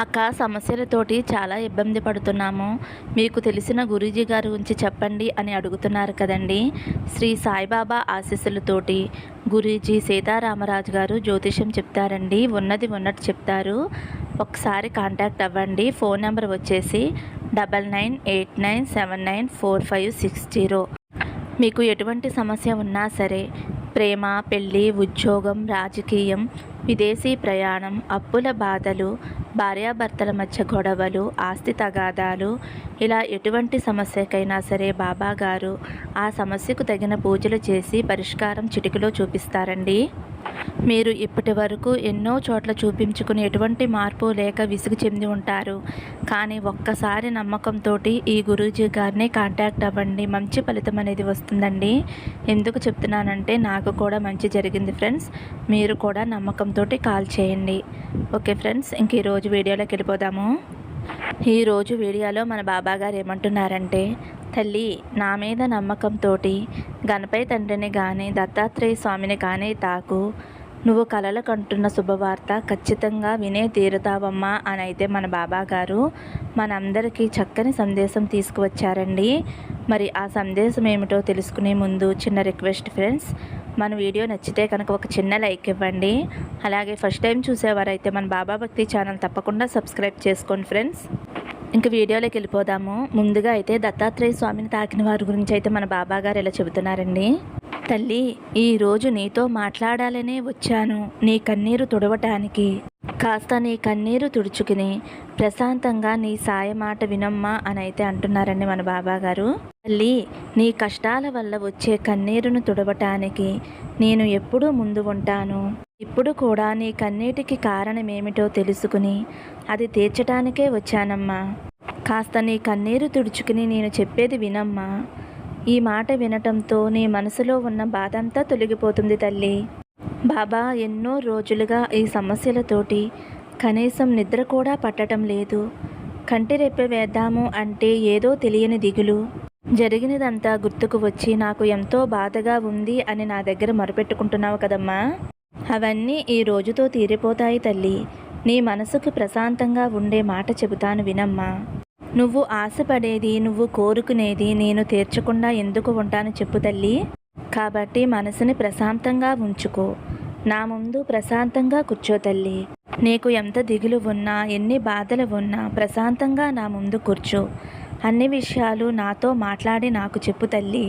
అక్క సమస్యలతోటి చాలా ఇబ్బంది పడుతున్నాము. మీకు తెలిసిన గురూజీ గారి గురించి చెప్పండి అని అడుగుతున్నారు కదండి. శ్రీ సాయిబాబా ఆశీస్సులతోటి గురూజీ సీతారామరాజు గారు జ్యోతిషం చెప్తారండి. ఉన్నది ఉన్నట్టు చెప్తారు. ఒకసారి కాంటాక్ట్ అవ్వండి. ఫోన్ నెంబర్ వచ్చేసి double nine eight nine seven nine four five six zero. మీకు ఎటువంటి సమస్య ఉన్నా సరే ప్రేమ పెళ్ళి ఉద్యోగం రాజకీయం విదేశీ ప్రయాణం అప్పుల బాధలు భార్యాభర్తల మధ్య గొడవలు ఆస్తి తగాదాలు ఇలా ఎటువంటి సమస్యకైనా సరే బాబా గారు ఆ సమస్యకు తగిన పూజలు చేసి పరిష్కారం చిటికలో చూపిస్తారండి. మీరు ఇప్పటి వరకు ఎన్నో చోట్ల చూపించుకుని ఎటువంటి మార్పు లేక విసుగు చెంది ఉంటారు. కానీ ఒక్కసారి నమ్మకంతో ఈ గురూజీ గారిని కాంటాక్ట్ అవ్వండి. మంచి ఫలితం అనేది వస్తుందండి. ఎందుకు చెప్తున్నానంటే నాకు కూడా మంచి జరిగింది ఫ్రెండ్స్. మీరు కూడా నమ్మకంతో కాల్ చేయండి. ఓకే ఫ్రెండ్స్ ఇంక ఈరోజు వీడియోలోకి వెళ్ళిపోదాము. ఈరోజు వీడియోలో మన బాబా గారు ఏమంటున్నారంటే తల్లి నా మీద నమ్మకంతో గణపతి తండ్రిని కానీ దత్తాత్రేయ స్వామిని కానీ తాకు. నువ్వు కలలు కంటున్న శుభవార్త ఖచ్చితంగా వినే తీరుతావమ్మా అని అయితే మన బాబా గారు మనందరికీ చక్కని సందేశం తీసుకువచ్చారండి. మరి ఆ సందేశం ఏమిటో తెలుసుకునే ముందు చిన్న రిక్వెస్ట్ ఫ్రెండ్స్. మన వీడియో నచ్చితే కనుక ఒక చిన్న లైక్ ఇవ్వండి. అలాగే ఫస్ట్ టైం చూసేవారైతే మన బాబా భక్తి ఛానల్ తప్పకుండా సబ్స్క్రైబ్ చేసుకోండి ఫ్రెండ్స్. ఇంక వీడియోలోకి వెళ్ళిపోదాము. ముందుగా అయితే దత్తాత్రేయ స్వామిని తాకిన వారి గురించి అయితే మన బాబా గారు ఇలా చెబుతున్నారండి. తల్లి ఈరోజు నీతో మాట్లాడాలనే వచ్చాను. నీ కన్నీరు తుడవటానికి. కాస్త నీ కన్నీరు తుడుచుకుని ప్రశాంతంగా నీ సాయ మాట వినమ్మా అని అయితే అంటున్నారండి మన బాబా గారు తల్లి నీ కష్టాల వల్ల వచ్చే కన్నీరును తుడవటానికి నేను ఎప్పుడూ ముందు ఉంటాను. ఇప్పుడు కూడా నీ కన్నీటికి కారణమేమిటో తెలుసుకుని అది తీర్చటానికే వచ్చానమ్మా. కాస్త నీ కన్నీరు తుడుచుకుని నేను చెప్పేది వినమ్మా. ఈ మాట వినటంతో నీ మనసులో ఉన్న బాధ అంతా తొలగిపోతుంది తల్లి. బాబా ఎన్నో రోజులుగా ఈ సమస్యలతోటి కనీసం నిద్ర కూడా పట్టడం లేదు. కంటి రెప్ప వేద్దాము అంటే ఏదో తెలియని దిగులు. జరిగినదంతా గుర్తుకు వచ్చి నాకు ఎంతో బాధగా ఉంది అని నా దగ్గర మొరపెట్టుకుంటున్నావు కదమ్మా. అవన్నీ ఈ రోజుతో తీరిపోతాయి తల్లి. నీ మనసుకు ప్రశాంతంగా ఉండే మాట చెబుతాను వినమ్మా. నువ్వు ఆశపడేది నువ్వు కోరుకునేది నేను తీర్చకుండా ఎందుకు ఉంటాను చెప్పు తల్లి. కాబట్టి మనసుని ప్రశాంతంగా ఉంచుకో. నా ముందు ప్రశాంతంగా కూర్చో తల్లి. నీకు ఎంత దిగులు ఉన్నా ఎన్ని బాధలు ఉన్నా ప్రశాంతంగా నా ముందు కూర్చో. అన్ని విషయాలు నాతో మాట్లాడి నాకు చెప్పు తల్లి.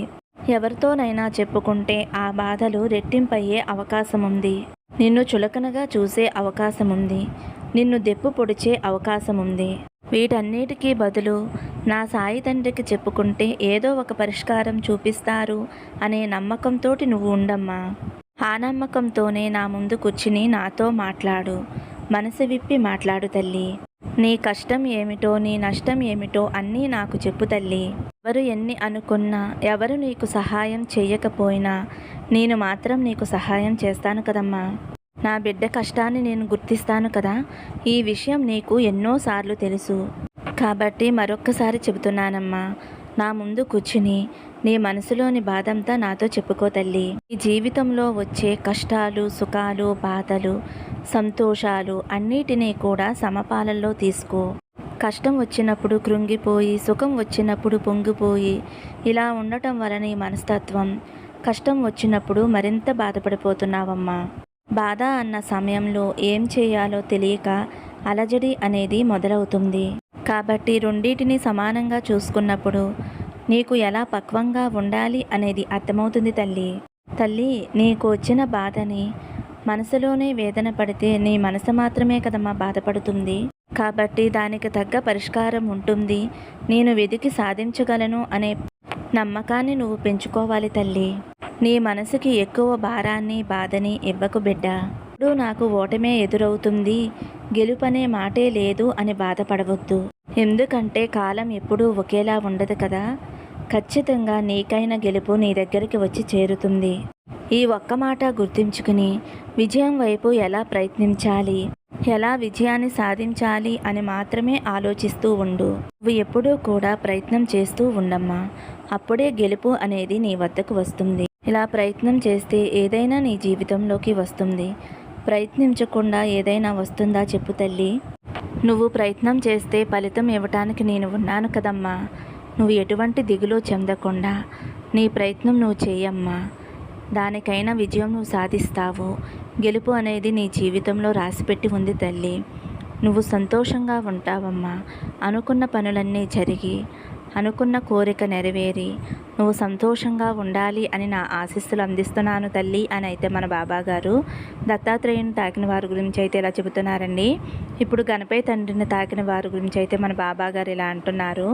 ఎవరితోనైనా చెప్పుకుంటే ఆ బాధలు రెట్టింపయ్యే అవకాశం ఉంది నిన్ను చులకనగా చూసే అవకాశం ఉంది నిన్ను దెప్పు పొడిచే అవకాశం ఉంది వీటన్నిటికీ బదులు నా సాయి తండ్రికి చెప్పుకుంటే ఏదో ఒక పరిష్కారం చూపిస్తారు అనే నమ్మకంతో నువ్వు ఉండమ్మా. ఆ నమ్మకంతోనే నా ముందు కూర్చుని నాతో మాట్లాడు. మనసు విప్పి మాట్లాడు తల్లి. నీ కష్టం ఏమిటో నీ నష్టం ఏమిటో అన్నీ నాకు చెప్పు తల్లి. ఎవరు ఎన్ని అనుకున్నా ఎవరు నీకు సహాయం చేయకపోయినా నేను మాత్రం నీకు సహాయం చేస్తాను కదమ్మా. నా బిడ్డ కష్టాన్ని నేను గుర్తిస్తాను కదా. ఈ విషయం నీకు ఎన్నోసార్లు తెలుసు. కాబట్టి మరొక్కసారి చెబుతున్నానమ్మా. నా ముందు కూర్చుని నీ మనసులోని బాధంతా నాతో చెప్పుకో తల్లి. ఈ జీవితంలో వచ్చే కష్టాలు సుఖాలు బాధలు సంతోషాలు అన్నిటినీ కూడా సమపాలల్లో తీసుకో. కష్టం వచ్చినప్పుడు కృంగిపోయి సుఖం వచ్చినప్పుడు పొంగిపోయి ఇలా ఉండటం వలన ఈ మనస్తత్వం. కష్టం వచ్చినప్పుడు మరింత బాధపడిపోతున్నావమ్మా. బాధ అన్న సమయంలో ఏం చేయాలో తెలియక అలజడి అనేది మొదలవుతుంది. కాబట్టి రెండింటిని సమానంగా చూసుకున్నప్పుడు నీకు ఎలా పక్వంగా ఉండాలి అనేది అర్థమవుతుంది తల్లి. తల్లి నీకు వచ్చిన బాధని మనసులోనే వేదన పడితే నీ మనసు మాత్రమే కదమ్మా బాధపడుతుంది. కాబట్టి దానికి తగ్గ పరిష్కారం ఉంటుంది. నేను వెదికి సాధించగలను అనే నమ్మకాన్ని నువ్వు పెంచుకోవాలి తల్లి. నీ మనసుకి ఎక్కువ భారాన్ని బాధని ఇవ్వకు బిడ్డ. ఇప్పుడు నాకు ఓటమే ఎదురవుతుంది. గెలుపనే మాటే లేదు అని బాధపడవద్దు. ఎందుకంటే కాలం ఎప్పుడూ ఒకేలా ఉండదు కదా. ఖచ్చితంగా నీకైన గెలుపు నీ దగ్గరికి వచ్చి చేరుతుంది. ఈ ఒక్క మాట గుర్తుంచుకుని విజయం వైపు ఎలా ప్రయత్నించాలి? ఎలా విజయాన్ని సాధించాలి అని మాత్రమే ఆలోచిస్తూ ఉండు. నువ్వు ఎప్పుడూ కూడా ప్రయత్నం చేస్తూ ఉండమ్మా. అప్పుడే గెలుపు అనేది నీ వద్దకు వస్తుంది. ఇలా ప్రయత్నం చేస్తే ఏదైనా నీ జీవితంలోకి వస్తుంది. ప్రయత్నించకుండా ఏదైనా వస్తుందా చెప్పు తల్లి. నువ్వు ప్రయత్నం చేస్తే ఫలితం ఇవ్వటానికి నేను ఉన్నాను కదమ్మా. నువ్వు ఎటువంటి దిగులు చెందకుండా నీ ప్రయత్నం నువ్వు చేయమ్మా. దానికైనా విజయం నువ్వు సాధిస్తావు. గెలుపు అనేది నీ జీవితంలో రాసిపెట్టి ఉంది తల్లి. నువ్వు సంతోషంగా ఉంటావమ్మా. అనుకున్న పనులన్నీ జరిగి అనుకున్న కోరిక నెరవేరి నువ్వు సంతోషంగా ఉండాలి అని నా ఆశీస్సులు అందిస్తున్నాను తల్లి అని అయితే మన బాబాగారు దత్తాత్రేయుని తాకిన వారి గురించి అయితే ఇలా చెబుతున్నారండి. ఇప్పుడు గణపతి తండ్రిని తాకిన వారి గురించి అయితే మన బాబాగారు ఇలా అంటున్నారు.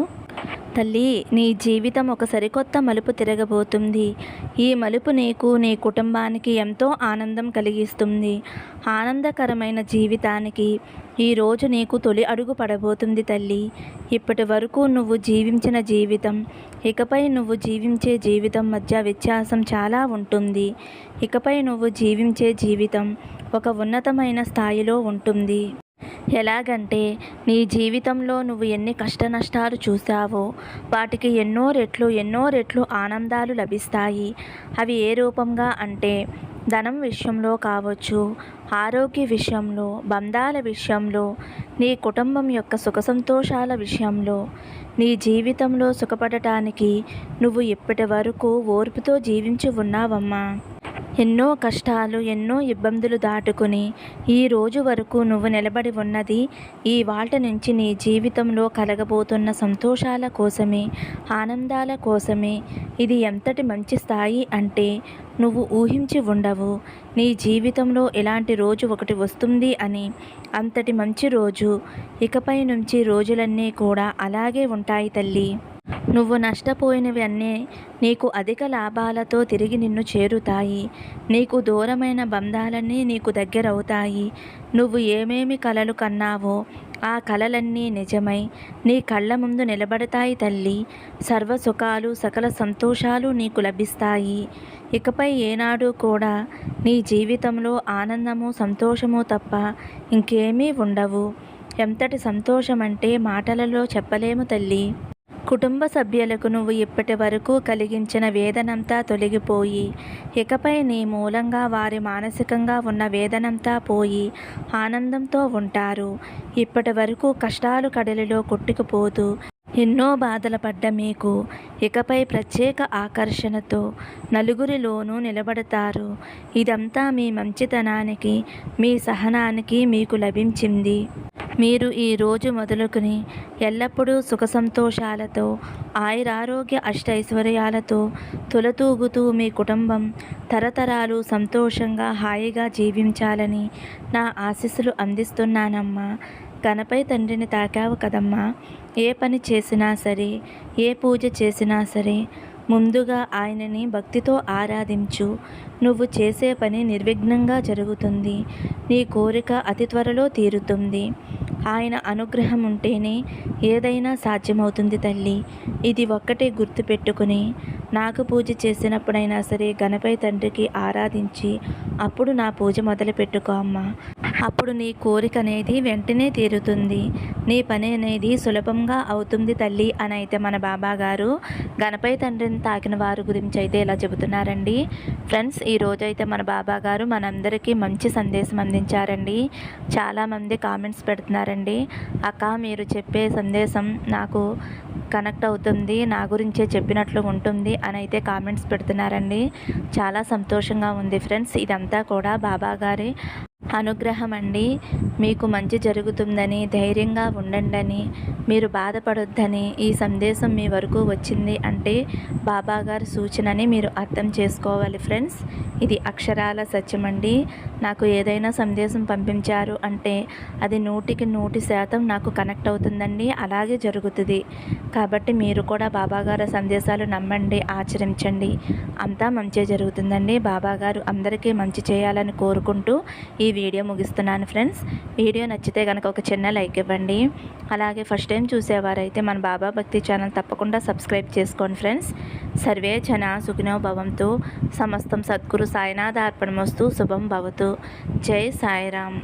తల్లి నీ జీవితం ఒక సరికొత్త మలుపు తిరగబోతుంది. ఈ మలుపు నీకు నీ కుటుంబానికి ఎంతో ఆనందం కలిగిస్తుంది. ఆనందకరమైన జీవితానికి ఈరోజు నీకు తొలి అడుగు పడబోతుంది తల్లి. ఇప్పటి వరకు నువ్వు జీవించిన జీవితం ఇకపై నువ్వు జీవించే జీవితం మధ్య వ్యత్యాసం చాలా ఉంటుంది. ఇకపై నువ్వు జీవించే జీవితం ఒక ఉన్నతమైన స్థాయిలో ఉంటుంది. ఎలాగంటే నీ జీవితంలో నువ్వు ఎన్ని కష్ట నష్టాలు చూసావో వాటికి ఎన్నో రెట్లు ఎన్నో రెట్లు ఆనందాలు లభిస్తాయి. అవి ఏ రూపంగా అంటే ధనం విషయంలో కావచ్చు ఆరోగ్య విషయంలో బంధాల విషయంలో నీ కుటుంబం యొక్క సుఖ సంతోషాల విషయంలో. నీ జీవితంలో సుఖపడటానికి నువ్వు ఇప్పటి వరకు ఓర్పుతో జీవించి ఉన్నావమ్మా. ఎన్నో కష్టాలు ఎన్నో ఇబ్బందులు దాటుకుని ఈ రోజు వరకు నువ్వు నిలబడి ఉన్నది ఈ వాట నుంచి నీ జీవితంలో కలగబోతున్న సంతోషాల కోసమే ఆనందాల కోసమే. ఇది ఎంతటి మంచి స్థాయి అంటే నువ్వు ఊహించి ఉండవు. నీ జీవితంలో ఇలాంటి రోజు ఒకటి వస్తుంది అని అంతటి మంచి రోజు. ఇకపై నుంచి రోజులన్నీ కూడా అలాగే ఉంటాయి తల్లి. నువ్వు నష్టపోయినవి అన్నీ నీకు అధిక లాభాలతో తిరిగి నిన్ను చేరుతాయి. నీకు దూరమైన బంధాలన్నీ నీకు దగ్గరవుతాయి. నువ్వు ఏమేమి కలలు కన్నావో ఆ కలలన్నీ నిజమై నీ కళ్ళ ముందు నిలబడతాయి తల్లి. సర్వ సుఖాలు సకల సంతోషాలు నీకు లభిస్తాయి. ఇకపై ఏనాడు కూడా నీ జీవితంలో ఆనందము సంతోషము తప్ప ఇంకేమీ ఉండవు. ఎంతటి సంతోషం అంటే మాటలలో చెప్పలేము తల్లి. కుటుంబ సభ్యులకు నువ్వు ఇప్పటి వరకు కలిగించిన వేదనంతా తొలగిపోయి ఇకపై నీ మూలంగా వారి మానసికంగా ఉన్న వేదనంతా పోయి ఆనందంతో ఉంటారు. ఇప్పటి వరకు కష్టాలు కడలిలో కొట్టుకుపోతూ ఎన్నో బాధలు పడ్డ మీకు ఇకపై ప్రత్యేక ఆకర్షణతో నలుగురిలోనూ నిలబడతారు. ఇదంతా మీ మంచితనానికి మీ సహనానికి మీకు లభించింది. మీరు ఈ రోజు మొదలుకొని ఎల్లప్పుడూ సుఖ సంతోషాలతో ఆయురారోగ్య అష్టైశ్వర్యాలతో తులతూగుతూ మీ కుటుంబం తరతరాలు సంతోషంగా హాయిగా జీవించాలని నా ఆశీస్సులు అందిస్తున్నానమ్మా. గణపై తండ్రిని తాకావు కదమ్మా. ఏ పని చేసినా సరే ఏ పూజ చేసినా సరే ముందుగా ఆయనని భక్తితో ఆరాధించు. నువ్వు చేసే పని నిర్విఘ్నంగా జరుగుతుంది. నీ కోరిక అతి త్వరలో తీరుతుంది. ఆయన అనుగ్రహం ఉంటేనే ఏదైనా సాధ్యమవుతుంది తల్లి. ఇది ఒక్కటే గుర్తుపెట్టుకుని నాకు పూజ చేసినప్పుడైనా సరే గణపై తండ్రికి ఆరాధించి అప్పుడు నా పూజ మొదలు పెట్టుకో అమ్మా. అప్పుడు నీ కోరిక అనేది వెంటనే తీరుతుంది. నీ పని అనేది సులభంగా అవుతుంది తల్లి అని అయితే మన బాబా గారు గణపై తండ్రిని తాకిన వారి గురించి అయితే ఇలా చెబుతున్నారండి. ఫ్రెండ్స్ ఈ అయితే మన బాబా గారు మనందరికీ మంచి సందేశం అందించారండి. చాలామంది కామెంట్స్ పెడుతున్నారు. పెడుతున్నారండి అక్క మీరు చెప్పే సందేశం నాకు కనెక్ట్ అవుతుంది నా గురించే చెప్పినట్లు ఉంటుంది అని అయితే కామెంట్స్ పెడుతున్నారండి. చాలా సంతోషంగా ఉంది ఫ్రెండ్స్. ఇదంతా కూడా బాబా గారి అనుగ్రహం అండి మీకు మంచి జరుగుతుందని ధైర్యంగా ఉండండి మీరు బాధపడొద్దని ఈ సందేశం మీ వరకు వచ్చింది అంటే బాబాగారు సూచనని మీరు అర్థం చేసుకోవాలి ఫ్రెండ్స్. ఇది అక్షరాల సత్యం అండి. నాకు ఏదైనా సందేశం పంపించారు అంటే అది నూటికి నూటి శాతం నాకు కనెక్ట్ అవుతుందండి. అలాగే జరుగుతుంది. కాబట్టి మీరు కూడా బాబాగారి సందేశాలు నమ్మండి ఆచరించండి. అంతా మంచి జరుగుతుందండి. బాబాగారు అందరికీ మంచి చేయాలని కోరుకుంటూ ఈ వీడియో ముగిస్తున్నాను ఫ్రెండ్స్. వీడియో నచ్చితే కనుక ఒక చిన్న లైక్ ఇవ్వండి. అలాగే ఫస్ట్ టైం చూసేవారైతే మన బాబా భక్తి ఛానల్ తప్పకుండా సబ్స్క్రైబ్ చేసుకోండి ఫ్రెండ్స్. సర్వే జన సుఖినో భవంతు. సమస్తం సద్గురు సాయినాథార్పణమస్తు. శుభం భవతు. జై సాయిరామ్.